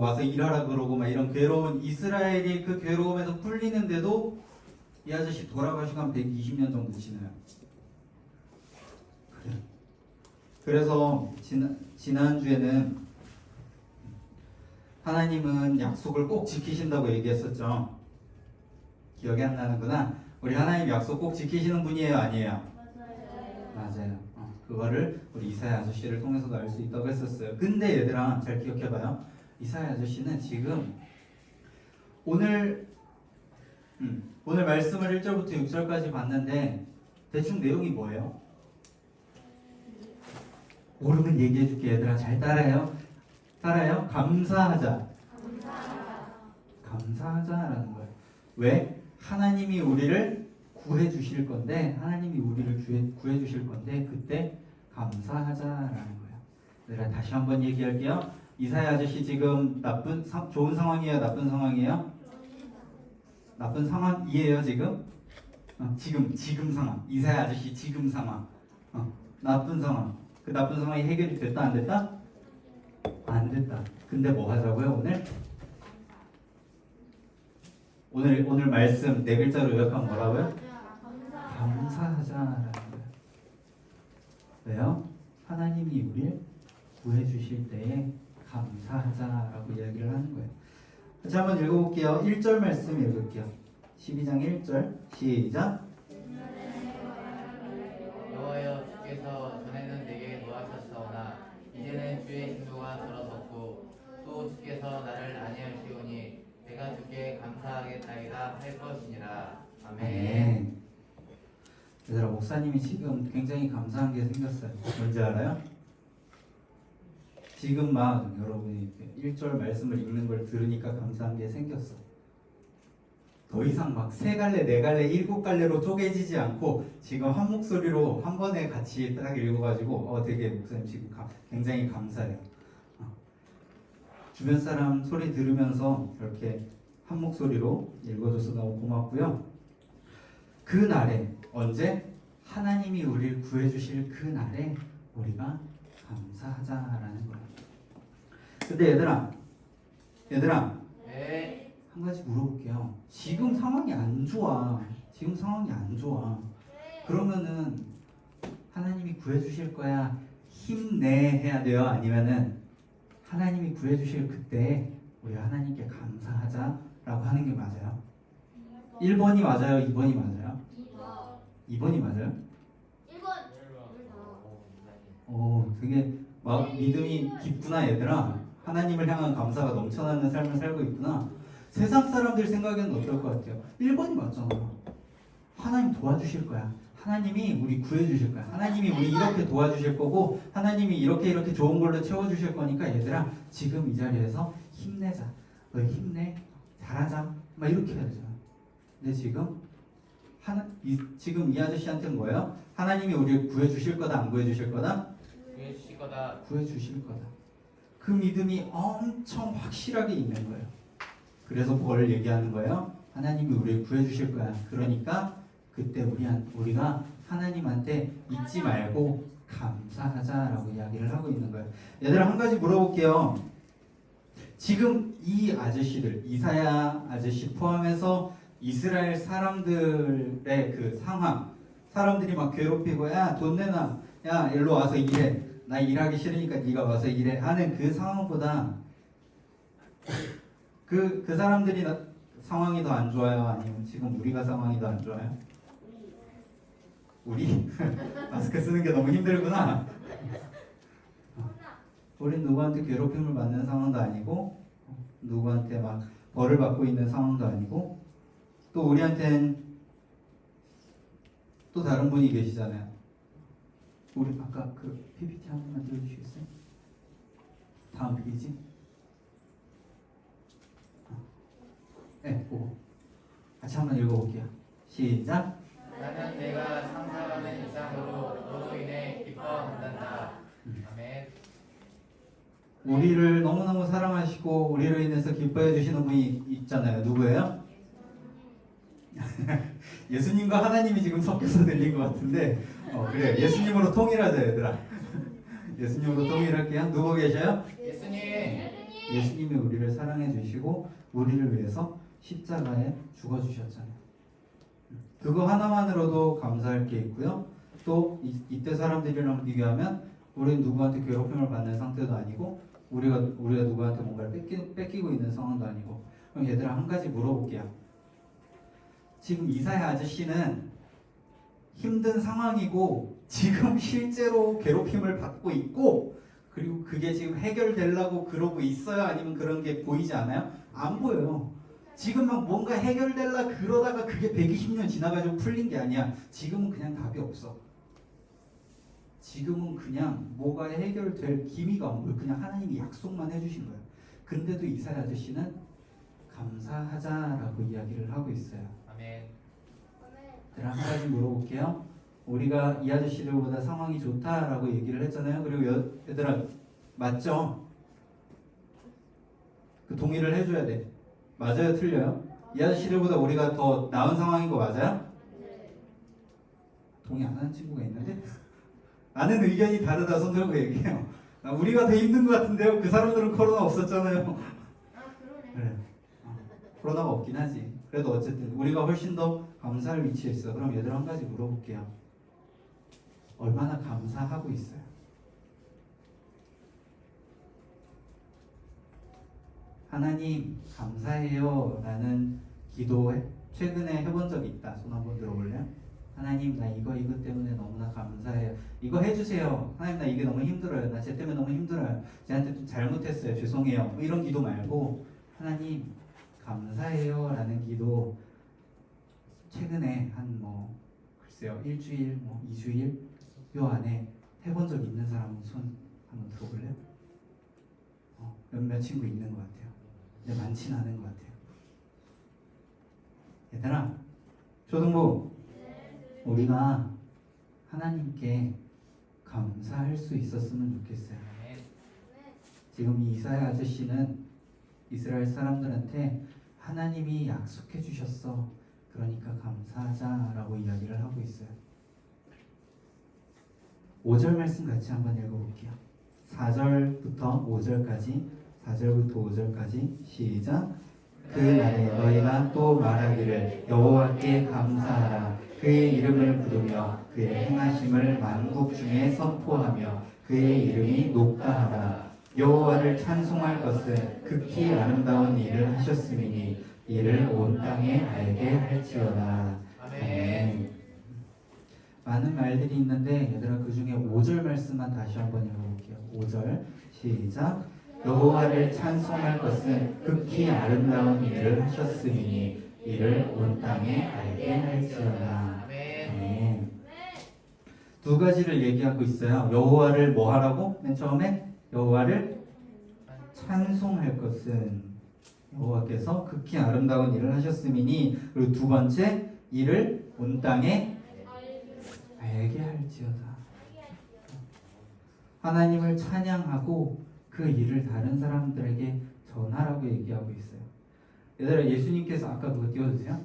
와서 일하라 그러고 막 이런 괴로운 이스라엘이 그 괴로움에서 풀리는데도 이 아저씨 돌아가시고 한 120년 정도 지나요. 그래. 그래서 지난 지난주에는 하나님은 약속을 꼭 지키신다고 얘기했었죠. 기억이 안 나는구나. 우리 하나님 약속 꼭 지키시는 분이에요, 아니에요? 맞아요. 어, 그거를 우리 이사야 아저씨를 통해서도 알 수 있다고 했었어요. 근데 얘들아 잘 기억해봐요. 이사야 아저씨는 지금 오늘 음, 오늘 말씀을 1절부터 6절까지 봤는데 대충 내용이 뭐예요? 모르면 얘기해 줄게 얘들아 잘 따라해요. 따라해요. 감사하자. 감사하자 라는 거예요. 왜? 하나님이 우리를 구해 주실 건데 하나님이 우리를 구해 주실 건데 그때 감사하자라는 거예요. 얘들아 다시 한번 얘기할게요. 이사야 아저씨 지금 나쁜 사- 좋은 상황이에요, 나쁜 상황이에요? 나쁜 상황이에요 지금? 어, 지금 지금 상황. 이사야 아저씨 지금 상황. 어, 나쁜 상황. 그 나쁜 상황이 해결이 됐다 안 됐다? 안 됐다. 근데 뭐 하자고요 오늘? 오늘 오늘 말씀 네 글자로 요약하면 뭐라고요? 감사하자라는 거예요. 왜요? 하나님이 우리를 구해 주실 때에 감사하자 라고 이야기를 하는 거예요. 다시 한번 읽어볼게요. 1절 말씀 읽을게요. 12장 1절 시작. 여호와여 주께서 전에는 내게 노하셨사오나 이제는 주의 진노가 들어섰고 또 주께서 나를 안위하시오니 내가 주께 감사하겠나이다 할 것이니라 아멘 아멘. 얘들아 목사님이 지금 굉장히 감사한 게 생겼어요. 뭔지 알아요? 지금 막 여러분이 1절 말씀을 읽는 걸 들으니까 감사한 게 생겼어. 더 이상 막 세 갈래, 네 갈래, 일곱 갈래로 쪼개지지 않고 지금 한 목소리로 한 번에 같이 딱 읽어가지고 어 되게 목사님 지금 가- 굉장히 감사해요. 어. 주변 사람 소리 들으면서 이렇게 한 목소리로 읽어줘서 너무 고맙고요. 그 날에 언제 하나님이 우리를 구해주실 그 날에 우리가 감사하자라는 거예요. 근데 얘들아, 얘들아 네 한 가지 물어볼게요. 지금 상황이 안 좋아. 지금 상황이 안 좋아. 그러면은 하나님이 구해주실 거야. 힘내 해야 돼요. 아니면은 하나님이 구해주실 그때 우리 하나님께 감사하자라고 하는 게 맞아요. 1번이 맞아요. 2번이 맞아요. 2번이 맞아요. 오, 되게 막 믿음이 깊구나 얘들아. 하나님을 향한 감사가 넘쳐나는 삶을 살고 있구나. 세상 사람들 생각에는 어떨 것 같아요? 1번이 맞잖아. 하나님 도와주실 거야. 하나님이 우리 구해주실 거야. 하나님이 우리 이렇게 도와주실 거고, 하나님이 이렇게 이렇게 좋은 걸로 채워주실 거니까 얘들아, 지금 이 자리에서 힘내자. 너 힘내. 잘하자. 막 이렇게 해야 되잖아. 근데 지금, 하나, 이, 지금 이 아저씨한테는 뭐예요? 하나님이 우리를 구해주실 거다, 안 구해주실 거다? 거다 구해주실 거다. 그 믿음이 엄청 확실하게 있는 거예요. 그래서 뭘 얘기하는 거예요? 하나님이 우리를 구해주실 거야. 그러니까 그때 우리 우리가 하나님한테 잊지 말고 감사하자라고 이야기를 하고 있는 거예요. 얘들아 한 가지 물어볼게요. 지금 이 아저씨들 이사야 아저씨 포함해서 이스라엘 사람들의 그 상황, 사람들이 막 괴롭히고 야 돈 내놔, 야 일로 와서 일해, 나 일하기 싫으니까 네가 와서 일해 하는 그 상황보다 그, 그 사람들이 나- 상황이 더 안 좋아요? 아니면 지금 우리가 상황이 더 안 좋아요? 우리? 마스크 쓰는 게 너무 힘들구나. 우린 누구한테 괴롭힘을 받는 상황도 아니고, 누구한테 막 벌을 받고 있는 상황도 아니고, 또 우리한텐 또 다른 분이 계시잖아요. 우리 아까 그 PPT 한 번만 띄워주시겠어요? 다음 페이지. 네, 그거 같이 한번 읽어볼게요. 시작. 나는 내가 상상하는 이상으로 너로 인해 기뻐한단다 아멘 우리를 너무너무 사랑하시고 우리로 인해서 기뻐해 주시는 분이 있잖아요. 누구예요? 예수님과 하나님이 지금 섞여서 들린 것 같은데 어, 그래 예수님으로 통일하자 얘들아 예수님으로 통일할게요. 누구 계셔요? 예수님 예수님이 우리를 사랑해 주시고 우리를 위해서 십자가에 죽어 주셨잖아요. 그거 하나만으로도 감사할 게 있고요. 또 이, 이때 사람들이랑 비교하면 우리는 누구한테 괴롭힘을 받는 상태도 아니고 우리가 우리가 누구한테 뭔가를 뺏기, 뺏기고 있는 상황도 아니고 그럼 얘들아 한 가지 물어볼게요. 지금 이사야 아저씨는 힘든 상황이고 지금 실제로 괴롭힘을 받고 있고 그리고 그게 지금 해결되려고 그러고 있어요? 아니면 그런 게 보이지 않아요? 안 보여요. 지금 막 뭔가 해결될라 그러다가 그게 120년 지나가지고 풀린 게 아니야. 지금은 그냥 답이 없어. 지금은 그냥 뭐가 해결될 기미가 거예요. 그냥 하나님이 약속만 해주신 거예요. 근데도 이사야 아저씨는 감사하자라고 이야기를 하고 있어요. 아멘. 얘들아 한 가지 물어볼게요. 우리가 이 아저씨들보다 상황이 좋다라고 얘기를 했잖아요. 그리고 여, 얘들아 맞죠? 그 동의를 해줘야 돼. 맞아요, 틀려요? 이 아저씨들보다 우리가 더 나은 상황인 거 맞아요? 동의 안 하는 친구가 있는데 나는 의견이 다르다 손 들고 얘기해요. 나 우리가 더 힘든 것 같은데요. 그 사람들은 코로나 없었잖아요. 그래. 어, 코로나가 없긴 하지. 그래도 어쨌든 우리가 훨씬 더 감사할 위치에 있어. 그럼 얘들 한 가지 물어볼게요. 얼마나 감사하고 있어요? 하나님 감사해요 라는 기도 최근에 해본 적 있다. 손 한번 들어볼래요? 하나님 나 이거 이거 때문에 너무나 감사해요. 이거 해주세요. 하나님 나 이게 너무 힘들어요. 나 쟤 때문에 너무 힘들어요. 쟤한테 좀 잘못했어요. 죄송해요. 뭐 이런 기도 말고 하나님 감사해요 라는 기도 최근에 한 뭐 글쎄요 일주일 뭐 이주일 요 안에 해본 적 있는 사람 손 한번 들어볼래요? 어, 몇몇 친구 있는 것 같아요. 근데 많지는 않은 것 같아요. 얘들아 초등부 우리가 하나님께 감사할 수 있었으면 좋겠어요. 아멘. 지금 이 이사야 아저씨는 이스라엘 사람들한테 하나님이 약속해 주셨어. 그러니까 감사하자라고 이야기를 하고 있어요. 5절 말씀 같이 한번 읽어볼게요. 4절부터 5절까지 4절부터 5절까지 시작 그 날에 너희가 또 말하기를 여호와께 감사하라 그의 이름을 부르며 그의 행하심을 만국 중에 선포하며 그의 이름이 높다 하라 여호와를 찬송할 것은 극히 아름다운 일을 하셨음이니 이를 온 땅에 알게 할지어다 아멘. 많은 말들이 있는데 얘들아 그 중에 5절 말씀만 다시 한번 읽어볼게요 5절 시작 여호와를 찬송할 것은 극히 아름다운 일을 하셨음이니 이를 온 땅에 알게 할지어다. 아멘. 두 가지를 얘기하고 있어요. 여호와를 뭐 하라고? 맨 처음에 여호와를 찬송할 것은 여호와께서 극히 아름다운 일을 하셨음이니 그리고 두 번째 이를 온 땅에 알게 할지어다. 하나님을 찬양하고 그 일을 다른 사람들에게 전하라고 얘기하고 있어요. 얘들아 예수님께서 아까 그거 띄워주세요.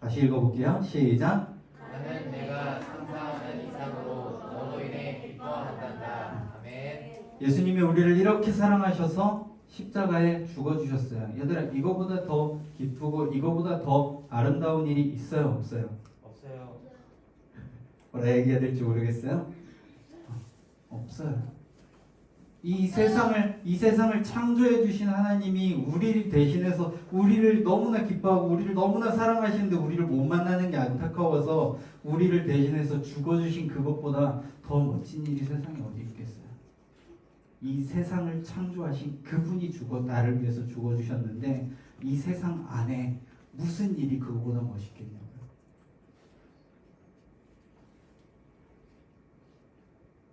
다시 읽어볼게요. 시작. 나는 내가 상상하는 이상으로 너로 인해 기뻐한단다. 아멘. 예수님이 우리를 이렇게 사랑하셔서 십자가에 죽어주셨어요. 얘들아 이거보다 더 기쁘고 이거보다 더 아름다운 일이 있어요 없어요? 없어요. 뭐라 얘기해야 될지 모르겠어요. 어, 없어요. 이 세상을 이 세상을 창조해 주신 하나님이 우리를 대신해서 우리를 너무나 기뻐하고 우리를 너무나 사랑하시는데 우리를 못 만나는 게 안타까워서 우리를 대신해서 죽어 주신 그것보다 더 멋진 일이 세상에 어디 있겠어요? 이 세상을 창조하신 그분이 죽어 나를 위해서 죽어 주셨는데 이 세상 안에 무슨 일이 그거보다 멋있겠냐고요.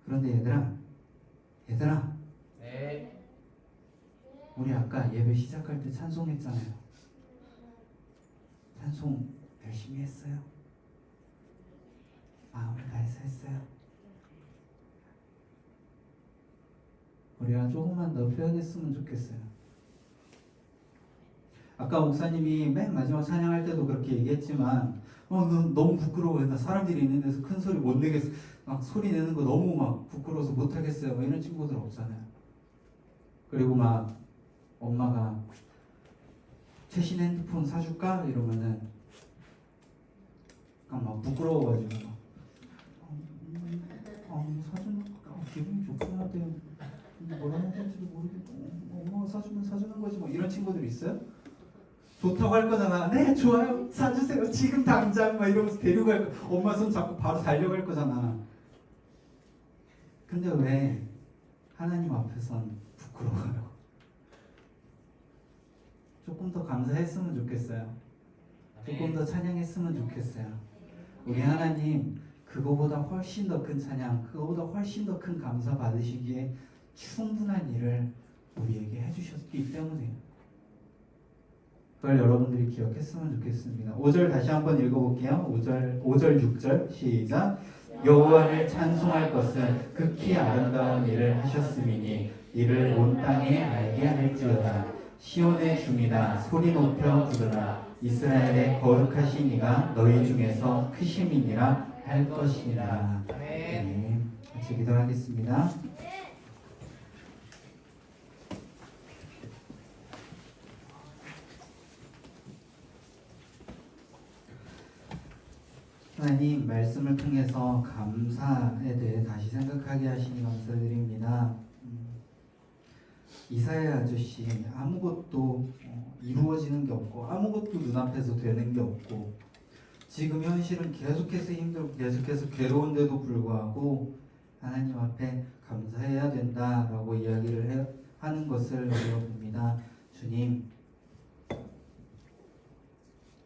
그런데 얘들아, 얘들아, 네. 우리 아까 예배 시작할 때 찬송했잖아요. 찬송 열심히 했어요. 마음을 다해서 했어요. 우리가 조금만 더 표현했으면 좋겠어요. 아까 목사님이 맨 마지막 찬양할 때도 그렇게 얘기했지만, 어, 너 너무 부끄러워요. 나 사람들이 있는 데서 큰 소리 못 내겠어. 막 소리 내는 거 너무 막 부끄러워서 못 하겠어요. 뭐 이런 친구들 없잖아요. 그리고 막 엄마가 최신 핸드폰 사줄까 이러면은 막 부끄러워가지고 막아 이거 사주는 아, 기분이 좋구나 돼 뭐라 해야 될지도 모르겠고 어, 엄마가 사주면 사주는 거지 뭐 이런 친구들 있어요? 좋다고 할 거잖아 네 좋아요 사주세요 지금 당장 막 이러면서 데려갈 거 엄마 손 잡고 바로 달려갈 거잖아 근데 왜 하나님 앞에선 부끄러워요? 조금 더 감사했으면 좋겠어요. 조금 더 찬양했으면 좋겠어요. 우리 하나님 그거보다 훨씬 더 큰 찬양, 그거보다 훨씬 더 큰 감사 받으시기에 충분한 일을 우리에게 해주셨기 때문에요. 그걸 여러분들이 기억했으면 좋겠습니다. 5절 다시 한번 읽어볼게요. 5절, 5절, 6절 시작. 여호와를 찬송할 것은 극히 아름다운 일을 하셨음이니 이를 온 땅에 알게 할지어다. 시온의 중이다 소리 높여 부르라 이스라엘의 거룩하신 이가 너희 중에서 크심이니라 할 것이니라. 아멘. 네, 같이 기도하겠습니다. 하나님 말씀을 통해서 감사에 대해 다시 생각하게 하시니 감사드립니다. 음, 이사야 아저씨 아무것도 어, 이루어지는 게 없고 아무것도 눈앞에서 되는 게 없고 지금 현실은 계속해서 힘들고 계속해서 괴로운데도 불구하고 하나님 앞에 감사해야 된다라고 이야기를 해, 하는 것을 배워봅니다. 주님,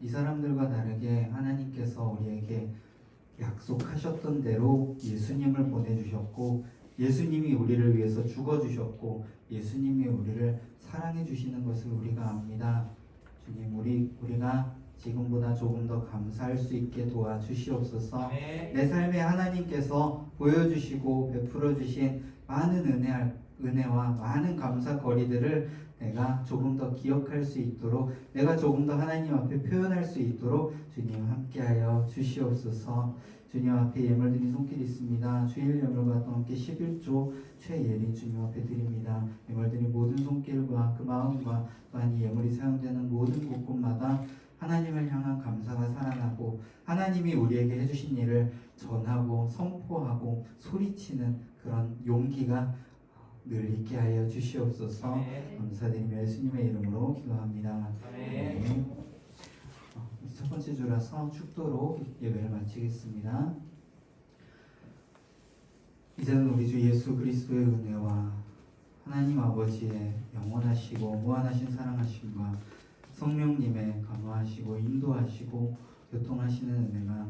이 사람들과 다르게 하나님께서 우리에게 약속하셨던 대로 예수님을 보내주셨고 예수님이 우리를 위해서 죽어주셨고 예수님이 우리를 사랑해 주시는 것을 우리가 압니다. 주님, 우리 우리가 지금보다 조금 더 감사할 수 있게 도와주시옵소서. 아멘. 내 삶에 하나님께서 보여주시고 베풀어 주신 많은 은혜, 은혜와 많은 감사거리들을 내가 조금 더 기억할 수 있도록 내가 조금 더 하나님 앞에 표현할 수 있도록 주님 함께하여 주시옵소서. 주님 앞에 예물 드린 손길 있습니다. 주일 예물과 또 함께 11조 최예리 주님 앞에 드립니다. 예물 드린 모든 손길과 그 마음과 또한 이 예물이 사용되는 모든 곳곳마다 하나님을 향한 감사가 살아나고 하나님이 우리에게 해주신 일을 전하고 선포하고 소리치는 그런 용기가 늘 있게 하여 주시옵소서 아멘. 감사드리며 예수님의 이름으로 기도합니다. 네. 어, 첫 번째 주라서 축도로 예배를 마치겠습니다. 이제는 우리 주 예수 그리스도의 은혜와 하나님 아버지의 영원하시고 무한하신 사랑하심과 성령님의 감화하시고 인도하시고 교통하시는 은혜가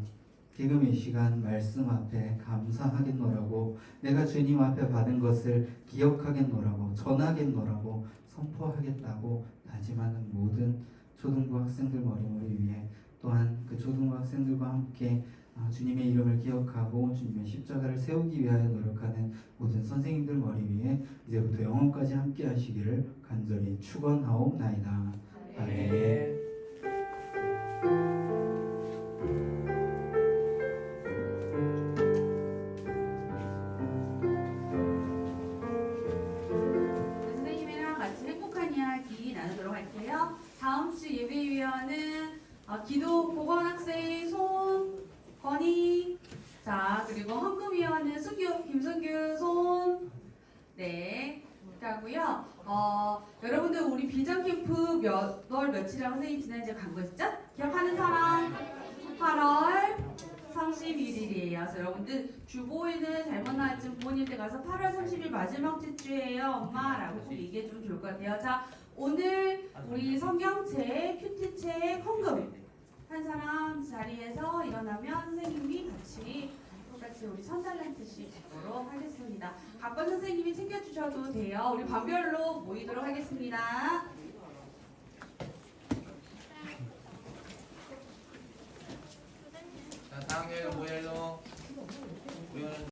지금 이 시간 말씀 앞에 감사하겠노라고 내가 주님 앞에 받은 것을 기억하겠노라고 전하겠노라고 선포하겠다고 다짐하는 모든 초등부 학생들 머리머리 위에 또한 그 초등부 학생들과 함께 아, 주님의 이름을 기억하고 주님의 십자가를 세우기 위하여 노력하는 모든 선생님들 머리 위에 이제부터 영원까지 함께 하시기를 간절히 축원하옵나이다. 아멘. 이야기 나누도록 할게요. 다음 주 예배위원은 어, 기도 보건학생 손 건희 자 그리고 헌금위원은 수규 김순규 손 네. 하고요. 어, 여러분들 우리 비전 캠프 몇 월 며칠이라고 선생님 지난주에 간거 있죠? 기억하는 사람? 8월 31일이에요. 그래서 여러분들 주보에는 잘못 나왔지만 부모님 때 가서 8월 30일 마지막 주예요, 엄마라고 꼭 얘기해 주면 좋을 것 같아요. 자, 오늘 우리 성경책, 큐티책, 헌금 한 사람 자리에서 일어나면 선생님이 같이 똑같이 우리 선달란트씩 주도록 하겠습니다. 각번 선생님이 챙겨주셔도 돼요. 우리 반별로 모이도록 하겠습니다. 자, 4학년 모델로 우리는